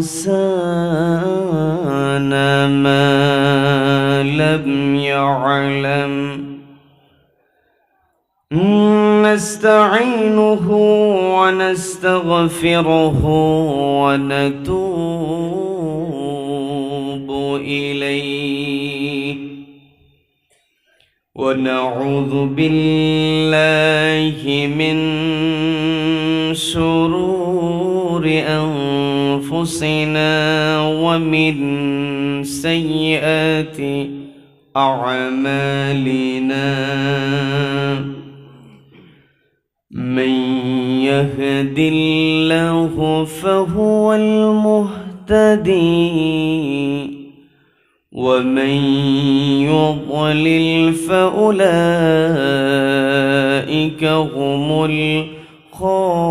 الإنسان ما لم يعلم. نستعينه ونستغفره ونتوب إليه. ونعوذ بالله من شرور أنفسنا ومن سيئات أعمالنا. من يهد الله فهو المهتدي ومن يضلل فأولئك هم الخاسرون.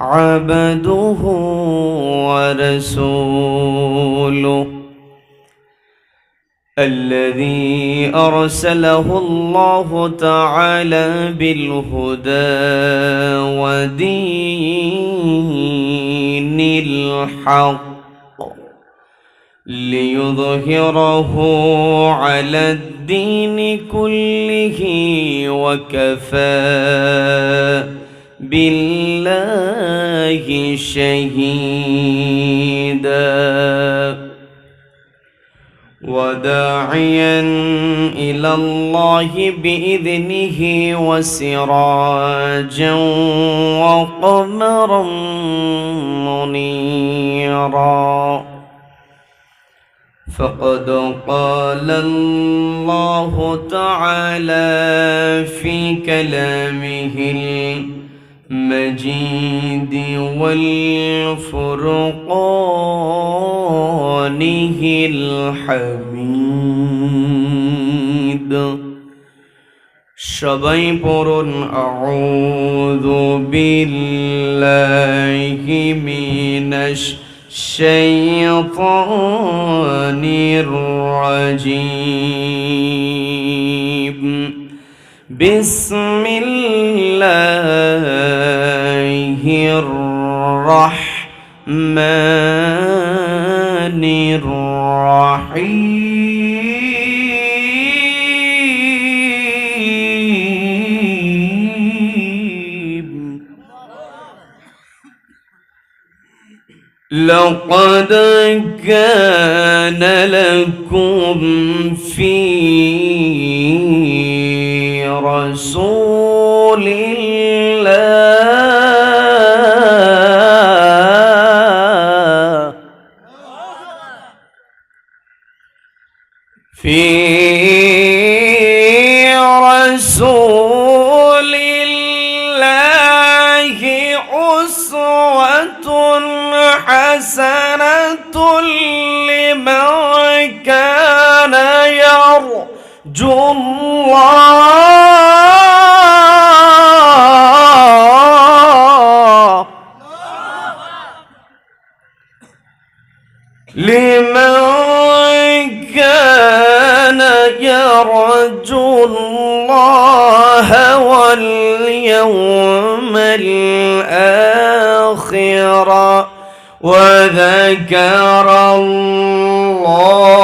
عبده ورسوله. الذي أرسله الله تعالى بالهدى ودين الحق ليظهره على الدين كله وكفى. بالله شهيدا. وداعيا إلى الله بإذنه وسراجا وقمرا منيرا. فقد قال الله تعالى في كلامه المجيد والفرقانه الحميد সবাই পড়ুন আউযু বিল্লাহি মিনাশ শাইতানির রাজীম بسم الله الرحمن الرحيم. لقد كان لكم في رسول الله. في رسول الله أسوة حسنة لمن كان يرجو الله. لمن كان يرجو الله واليوم الآخر وذكر الله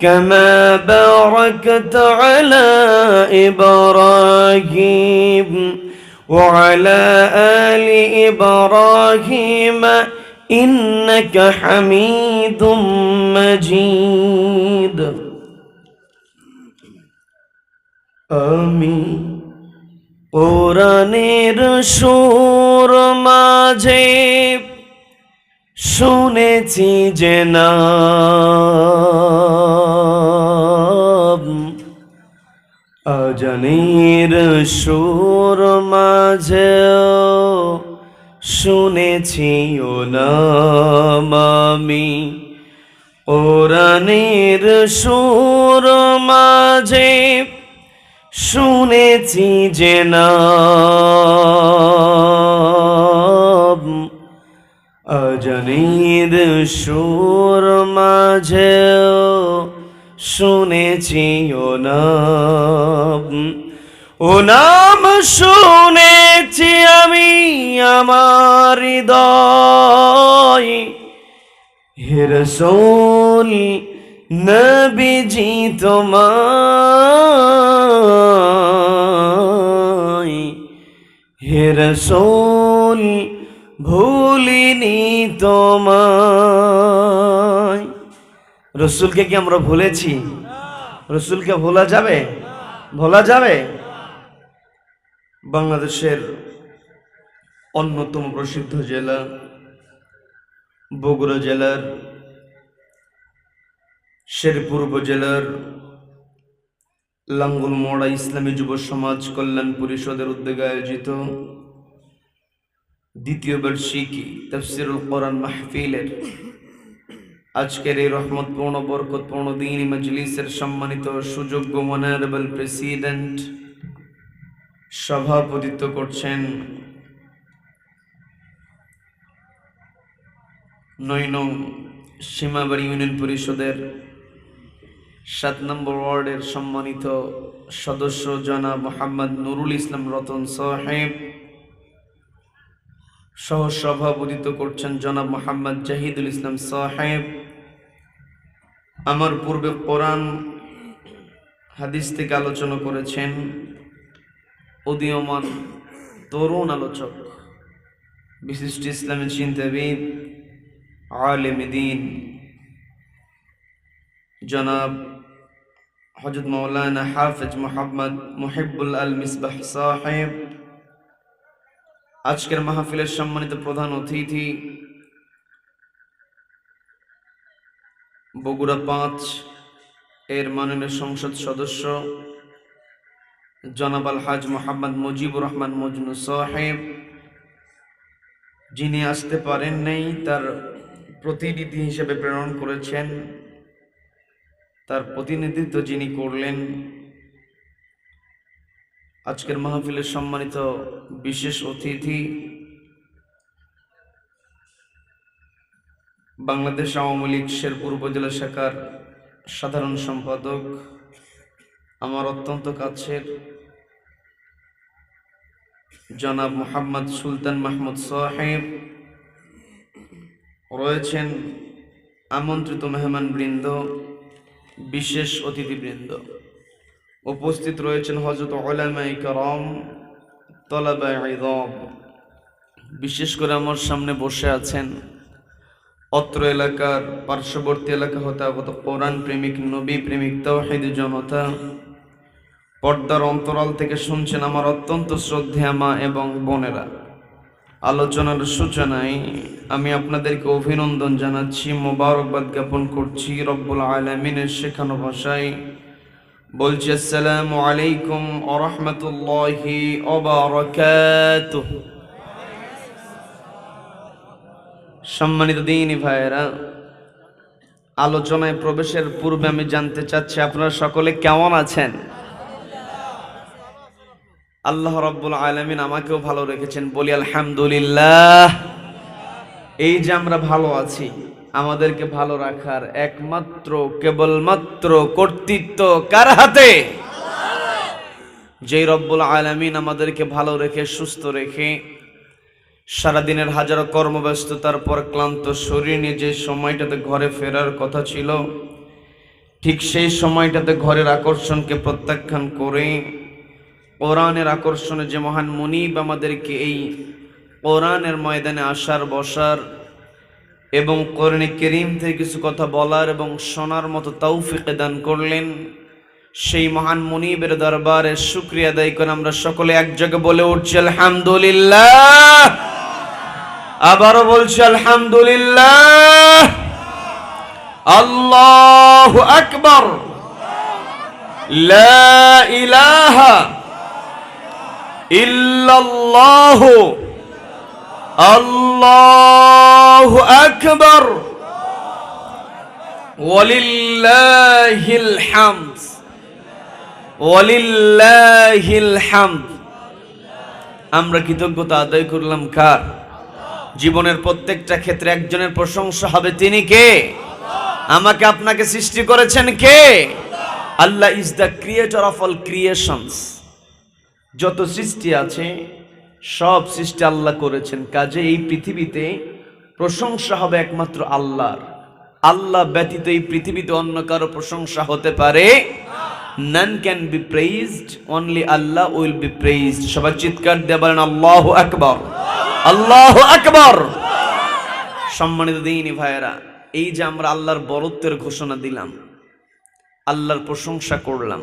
كما باركت على إبراهيم وعلى آل إبراهيم إنك حميد مجيد آمين কোরআনের সুর মাঝে শুনেছি যে নাম আজানের সুর মাঝে শুনেছি ও নাম কোরআনের সুর মাঝে শুনেছি যে অজনীর সুর মাঝে শুনেছি ও নাম। ও নাম শুনেছি আমি আমার হৃদয়। হে রসোল, নবীজি তোমায়। হে রসোল, ভুলিনি তোমায়। রসুলকে কি আমরা ভুলেছি? রসুলকে ভোলা যাবে? ভোলা যাবে? বাংলাদেশের অন্যতম প্রসিদ্ধ জেলা বগুড়া জেলার, শেরপুর উপজেলার লাঙ্গুল মোড়া ইসলামী যুব সমাজ কল্যাণ পরিষদের উদ্যোগে আয়োজিত দ্বিতীয় বার্ষিকী তফসিরুল কোরআন মাহফিলের আজকের এই রহমতপূর্ণ, বরকতপূর্ণ দিন মজলিসের সম্মানিত সুযোগ্য মনারেবল প্রেসিডেন্ট সভাপতিত্ব করছেন নয় নং সীমাবাড়ি ইউনিয়ন পরিষদের সাত নম্বর ওয়ার্ডের সম্মানিত সদস্য জনাব মোহাম্মদ নুরুল ইসলাম রতন সাহেব। সহ সভাপতিত্ব করছেন জনাব মোহাম্মদ জাহিদুল ইসলাম সাহেব। আমার পূর্বে কোরআন হাদিস থেকে আলোচনা করেছেন। উদীয়মান তরুণ আলোচক, বিশিষ্ট ইসলামী চিন্তাবিদ আলেম দিন। জনাব হজরত মৌলানা হাফিজ মোহাম্মদ মুহিবুল আল মিসবাহ সাহেব, আজকের মাহফিলের সম্মানিত প্রধান অতিথি, বগুড়া পাঁচ এর মাননীয় সংসদ সদস্য জনাব আল হাজ মোহাম্মদ মুজিবুর রহমান মজনু সাহেব। যিনি আসতে পারেন নাই, তার প্রতিনিধি হিসেবে প্রেরণ করেছেন। তার প্রতিনিধিত্ব যিনি করলেন, আজকের মাহফিলের সম্মানিত বিশেষ অতিথি বাংলাদেশ আওয়ামী লীগ শেরপুর উপজেলা শাখার সাধারণ সম্পাদক আমার অত্যন্ত কাছের জনাব মোহাম্মদ সুলতান মাহমুদ সাহেব রয়েছেন আমন্ত্রিত মেহমান বৃন্দ বিশেষ অতিথিবৃন্দ। উপস্থিত রয়েছেন হজরত ওলামাই করম ইদম। বিশেষ করে আমার সামনে বসে আছেন অত্র এলাকার পার্শ্ববর্তী এলাকা হতে আগত কোরআন প্রেমিক, নবী প্রেমিক, তৌহিদ জনতা পর্দার অন্তরাল থেকে শুনছেন আমার অত্যন্ত শ্রদ্ধেয়া মা এবং বোনেরা। আলোচনার সূচনায় আমি আপনাদেরকে অভিনন্দন জানাচ্ছি, মোবারকবাদ জ্ঞাপন করছি রব্বুল আলমিনের শেখানো ভাষায়। বলছি, আসসালামু আলাইকুম আরহামতুল্লাহি সম্মানিত দিনী ভাইয়েরা, আলোচনায় প্রবেশের পূর্বে আমি জানতে চাচ্ছি, আপনারা সকলে কেমন আছেন? আল্লাহ রব্বুল আলমিন আমাকেও ভালো রেখেছেন। বলি, আলহামদুলিল্লাহ। এই যে আমরা ভালো আছি, আমাদেরকে ভালো রাখার একমাত্র, কেবলমাত্র কর্তৃত্ব কার হাতে? যেই রব্বুল আলমিন আমাদেরকে ভালো রেখে, সুস্থ রেখে, সারাদিনের হাজারো কর্মব্যস্ততার পর ক্লান্ত শরীর নিয়ে যে সময়টাতে ঘরে ফেরার কথা ছিল, ঠিক সেই সময়টাতে ঘরের আকর্ষণকে প্রত্যাখ্যান করে কোরআনের আকর্ষণে যে মহান মুনিব আমাদেরকে এই কোরআনের ময়দানে আসার, বসার এবং কোরআনে কেরিম থেকে কিছু কথা বলার এবং শোনার মতো তৌফিকে দান করলেন। সেই মহান মুনিবের দরবারে শুক্রিয়া আদায় করে আমরা সকলে এক জায়গায় বলে উঠছি, আলহামদুলিল্লাহ। আবারও বলছি, আলহামদুলিল্লাহ। আল্লাহ আকবর। লা ইলাহা ইল্লাল্লাহ আমরা কৃতজ্ঞতা আদায় করলাম কার? জীবনের প্রত্যেকটা ক্ষেত্রে একজনের প্রশংসা হবে তিনি কে? আমাকে আপনাকে সৃষ্টি করেছেন কে? Allah is the creator of all creations যত সৃষ্টি আছে, সব সৃষ্টি আল্লাহ করেছেন। কাজে এই পৃথিবীতে প্রশংসা হবে একমাত্র আল্লাহর। আল্লাহ ব্যতীত এই পৃথিবীতে অন্য কারও প্রশংসা হতে পারে। None can be praised only Allah will be praised সবাই চিৎকার দিয়ে বলেন, আল্লাহ আকবর। আল্লাহ আকবর। সম্মানিত দিনী ভাইয়েরা, এই যে আমরা আল্লাহর বরত্বের ঘোষণা দিলাম, আল্লাহর প্রশংসা করলাম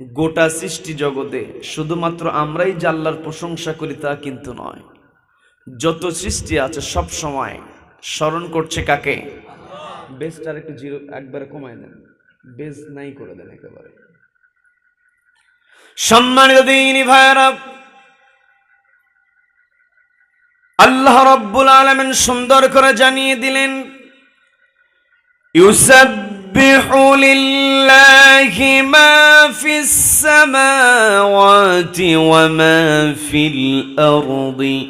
গোটা সৃষ্টি জগতে শুধুমাত্র আমরাই যে আল্লাহর প্রশংসা করি তা কিন্তু নয়। যত সৃষ্টি আছে সব সময় স্মরণ করছে কাকে? বেসটার একটু জিরো একবারে কমায় দেন। বেস নাই করে দেন একেবারে। সম্মানিত দিনী ভাইয়েরা আল্লাহ রব্বুল আলমেন সুন্দর করে জানিয়ে দিলেন يسبح لله ما في السماوات وما في الأرض.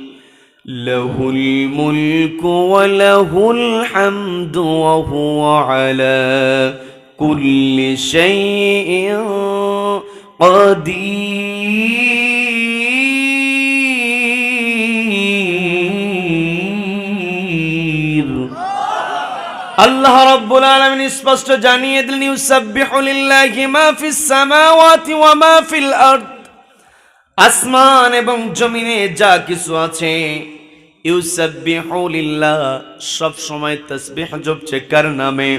له الملك وله الحمد وهو على كل شيء قدير. আল্লাহ রাব্বুল আলামিন স্পষ্ট জানিয়ে দিলেন, ইউসাব্বিহু লিল্লাহি মা ফিস সামাওয়াতি ওয়া মা ফিল আরদ। আসমান এবং জমিনে যা কিছু আছে, ইউসাব্বিহু লিল্লাহ, সব সময় তাসবিহ জপছে কার নামে?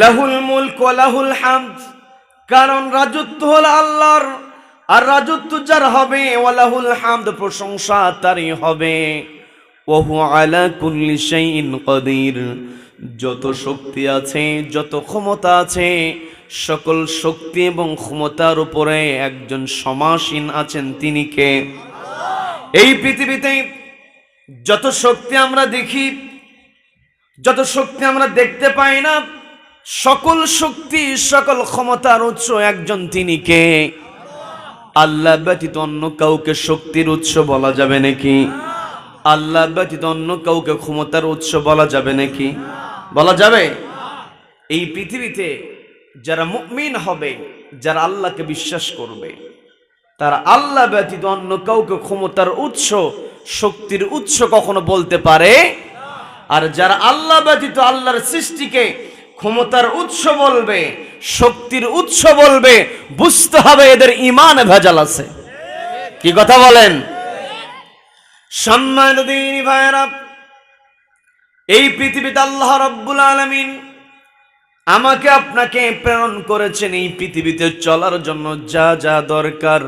লাহুল মুলক ওয়া লাহুল হামদ। কারণ রাজত্ব হল আল্লাহর, আর রাজত্ব যার হবে ওয়ালাহুল হামদ প্রশংসা তারই হবে। ওহু আলা কুল্লি শাইইন কদির। যত শক্তি আছে, যত ক্ষমতা আছে, সকল শক্তি এবং ক্ষমতার উপরে একজন সমাসীন আছেন তিনি কে? এই পৃথিবীতে যত শক্তি আমরা দেখি, যত শক্তি আমরা দেখতে পাই না, সকল শক্তি, সকল ক্ষমতার উৎস একজন তিনি কে? আল্লাহ ব্যতীত অন্য কাউকে শক্তির উৎস বলা যাবে নাকি? আল্লাহ ব্যতীত অন্য কাউকে ক্ষমতার উৎস বলা যাবে নাকি? বলা যাবে, এই পৃথিবীতে যারা মুমিন হবে, যারা আল্লাহকে বিশ্বাস করবে, তারা আল্লাহ ব্যতীত অন্য কাউকে ক্ষমতার উৎস, শক্তির উৎস কখনো বলতে পারে আর যারা আল্লাহ ব্যতীত আল্লাহর সৃষ্টিকে ক্ষমতার উৎস বলবে, শক্তির উৎস বলবে, বুঝতে হবে এদের ইমান ভেজাল আছে। কি কথা বলেন? সম্মানিত দিনী ভাইয়েরা এই পৃথিবীতে আল্লাহ রব্বুল আলমিন আমাকে আপনাকে প্রেরণ করেছেন এই পৃথিবীতে চলার জন্য যা যা দরকার,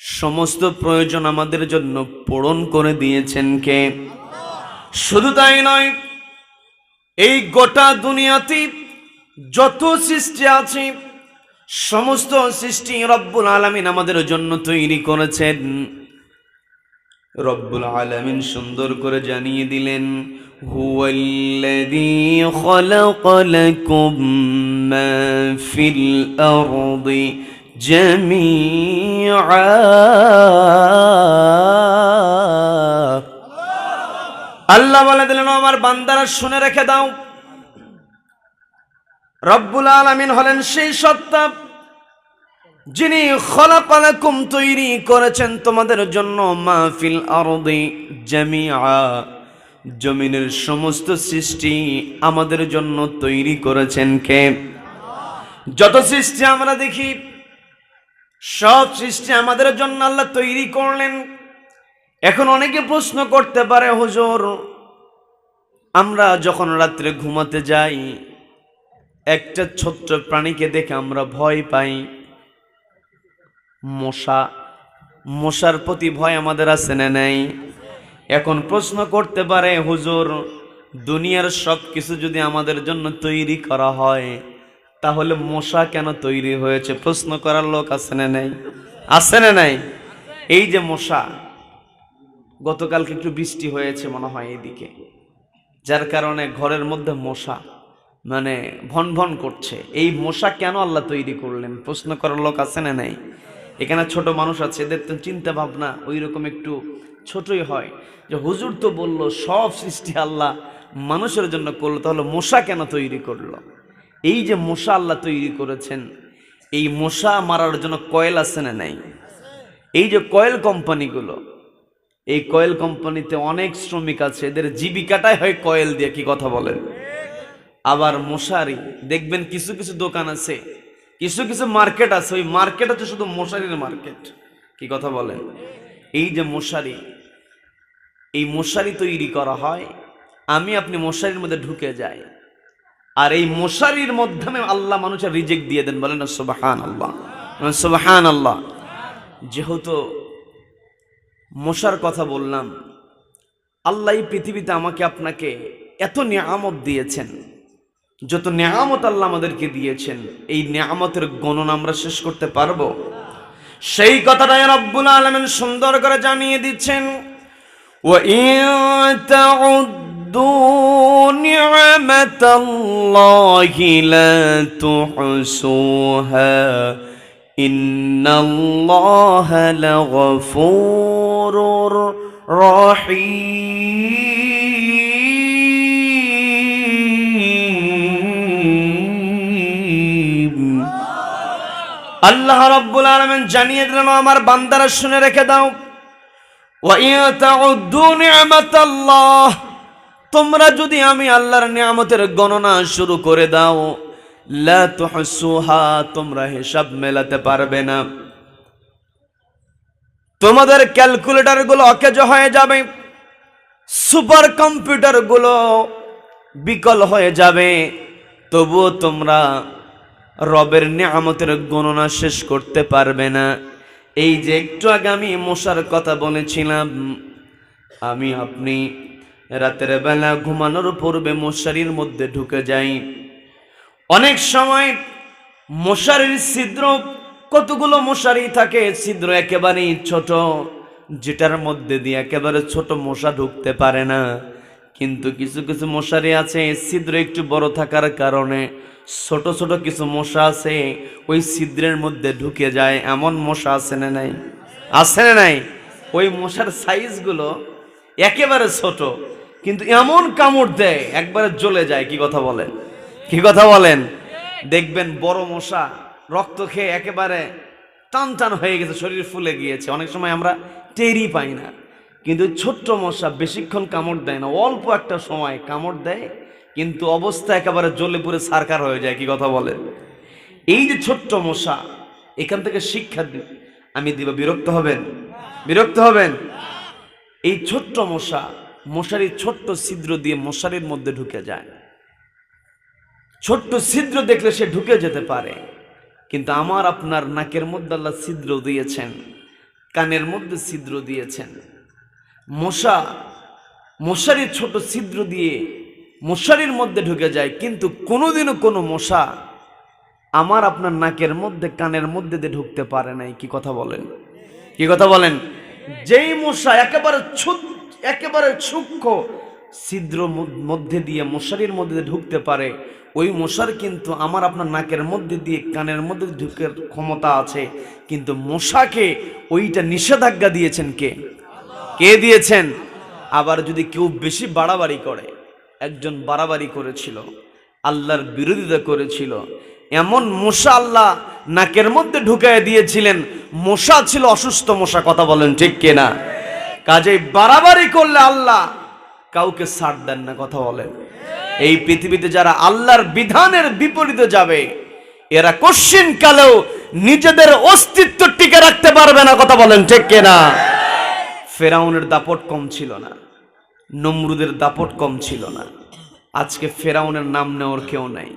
সমস্ত প্রয়োজন আমাদের জন্য পূরণ করে দিয়েছেন কে? শুধু তাই নয়, এই গোটা দুনিয়াতে যত সৃষ্টি আছে, সমস্ত সৃষ্টি রব্বুল আলামিন আমাদের জন্য তৈরি করেছেন। রব্বুল আলামিন সুন্দর করে জানিয়ে দিলেন ফিল আল্লাহ বলে দিলেন, "ও আমার বান্দারা, শুনে রেখে দাও। রব্বুল আলামিন হলেন সেই সত্তা। যিনি খলাকালাকুম তৈরি করেছেন তোমাদের জন্য মাহফিল আরদি জামিআ, জমিনের সমস্ত সৃষ্টি আমাদের জন্য তৈরি করেছেন কে? যত সৃষ্টি আমরা দেখি, সব সৃষ্টি আমাদের জন্য আল্লাহ তৈরি করলেন। এখন অনেকে প্রশ্ন করতে পারে, হুজুর, আমরা যখন রাত্রে ঘুমাতে যাই, একটা ছোট্ট প্রাণীকে দেখে আমরা ভয় পাই। মশা। মশার প্রতি ভয় আমাদের আছে না নেই? এখন প্রশ্ন করতে পারে, হুজুর, দুনিয়ার সব কিছু যদি আমাদের জন্য তৈরি করা হয়, তাহলে মশা কেন তৈরি হয়েছে? প্রশ্ন করার লোক আছে না নেই? আছে না নাই? এই যে মশা, গতকালকে একটু বৃষ্টি হয়েছে মনে হয় এদিকে, যার কারণে ঘরের মধ্যে মশা মানে ভন ভন করছে। এই মশা কেন আল্লাহ তৈরি করলেন? প্রশ্ন করার লোক আছে না নাই? এখানে ছোট মানুষ আছে, এদের তো চিন্তা ভাবনা ওই রকম একটু ছোটই হয়। যে হুজুর তো বলল, সব সৃষ্টি আল্লাহ মানুষের জন্য করল, তাহলে মশা কেন তৈরি করল? এই যে মশা আল্লাহ তৈরি করেছেন, এই মশা মারার জন্য কয়েল আছে না নাই? এই যে কয়েল কোম্পানিগুলো, এই কয়েল কোম্পানিতে অনেক শ্রমিক আছে, এদের জীবিকাটাই হয় কয়েল দিয়ে কি কথা বলেন? আবার মশারি, দেখবেন কিছু কিছু দোকান আছে কিছু কিছু মার্কেট আছে, ওই মার্কেট হচ্ছে শুধু মশারির মার্কেট। কি কথা বলেন? এই যে মশারি, এই মশারি তৈরি করা হয়, আমি আপনি মশারির মধ্যে ঢুকে যাই, আর এই মশারির মাধ্যমে আল্লাহ মানুষের রিজেক্ট দিয়ে দেন, বলেন সুবাহান আল্লাহ সুবাহান আল্লাহ যেহেতু মশার কথা বললাম, আল্লাহ এই পৃথিবীতে আমাকে আপনাকে এত নিয়ামত দিয়েছেন যত নেয়ামত আল্লাহ আমাদেরকে দিয়েছেন, এই নিয়ামতের গণনা আমরা শেষ করতে পারব। সেই কথাটা এর আব্বুল আলমেন সুন্দর করে জানিয়ে দিচ্ছেন রহিম। আল্লাহ রব্বুল আলমেন জানিয়ে দিলেন আমার বান্দারা, শুনে রেখে দাও। তোমরা যদি আমি আল্লাহর নিয়ামতের গণনা শুরু করে দাও তোমরা হিসাব মেলাতে পারবে না। তোমাদের ক্যালকুলেটারগুলো অকেজ হয়ে যাবে, সুপার কম্পিউটারগুলো বিকল হয়ে যাবে, তবুও তোমরা রবের নিয়ামতের গণনা শেষ করতে পারবে না। এই যে একটু আগে আমি মশার কথা বলেছিলাম, আমি আপনি রাতের বেলা ঘুমানোর পূর্বে মশারির মধ্যে ঢুকে যাই। অনেক সময় মশারির ছিদ্র, কতগুলো মশারি থাকে, ছিদ্র একেবারেই ছোট, যেটার মধ্যে দিয়ে একেবারে ছোট মশা ঢুকতে পারে না। কিন্তু কিছু কিছু মশারি আছে, ছিদ্র একটু বড় থাকার কারণে ছোট ছোট কিছু মশা আছে, ওই ছিদ্রের মধ্যে ঢুকে যায়। এমন মশা আছে না নাই? আছে না নাই? ওই মশার সাইজগুলো একেবারে ছোট, কিন্তু এমন কামড় দেয়, একবারে জ্বলে যায়। কি কথা বলেন? কি কথা বলেন? দেখবেন বড় মশা রক্ত খেয়ে একেবারে টান টান হয়ে গেছে, শরীর ফুলে গিয়েছে। অনেক সময় আমরা টেরই পাই না। কিন্তু ছোট্ট মশা বেশিক্ষণ কামড় দেয় না, অল্প একটা সময় কামড় দেয়, কিন্তু অবস্থা একেবারে জ্বলে পুরে সারকার হয়ে যায়, কি কথা বলে এই যে ছোট্ট মশা, এখান থেকে শিক্ষা আমি দিব, বিরক্ত হবেন? বিরক্ত হবেন? এই ছোট্ট মশা, মশারির ছোট্ট ছিদ্র দিয়ে মশারির মধ্যে ঢুকে যায়। ছোট্ট ছিদ্র দেখলে সে ঢুকে যেতে পারে, কিন্তু আমার আপনার নাকের মধ্যে আল্লাহ ছিদ্র দিয়েছেন, কানের মধ্যে ছিদ্র দিয়েছেন। মশা, মশারির ছোট ছিদ্র দিয়ে মশারির মধ্যে ঢুকে যায়, কিন্তু কোনোদিনও কোনো মশা আমার আপনার নাকের মধ্যে, কানের মধ্যে দিয়ে ঢুকতে পারে নাই। কি কথা বলেন? কি কথা বলেন? যেই মশা একেবারে একেবারে সূক্ষ্ম ছিদ্র মধ্যে দিয়ে, মশারির মধ্যে ঢুকতে পারে, ওই মশার কিন্তু আমার আপনার নাকের মধ্যে দিয়ে, কানের মধ্যে ঢুকের ক্ষমতা আছে। কিন্তু মশাকে ওইটা নিষেধাজ্ঞা দিয়েছেন কে? কে দিয়েছেন? আবার যদি কেউ বেশি বাড়াবাড়ি করে, একজন বাড়াবাড়ি করেছিল, আল্লাহর বিরোধিতা করেছিল, এমন মশা আল্লাহ নাকের মধ্যে ঢুকায় দিয়েছিলেন, মশা ছিল অসুস্থ মশা, কথা বলেন ঠিক কিনা? কাজেই বাড়াবাড়ি করলে আল্লাহ কাউকে ছাড় দেন না, কথা বলেন। এই পৃথিবীতে যারা আল্লাহর বিধানের বিপরীতে যাবে, এরা কশ্চিন কালেও নিজেদের অস্তিত্ব টিকে রাখতে পারবে না, কথা বলেন ঠিক কিনা? ফেরাউনের দাপট কম ছিল না, নমরুদের দাপট কম ছিল না। আজকে ফেরাউনের নাম নেওয়ার কেউ নাই।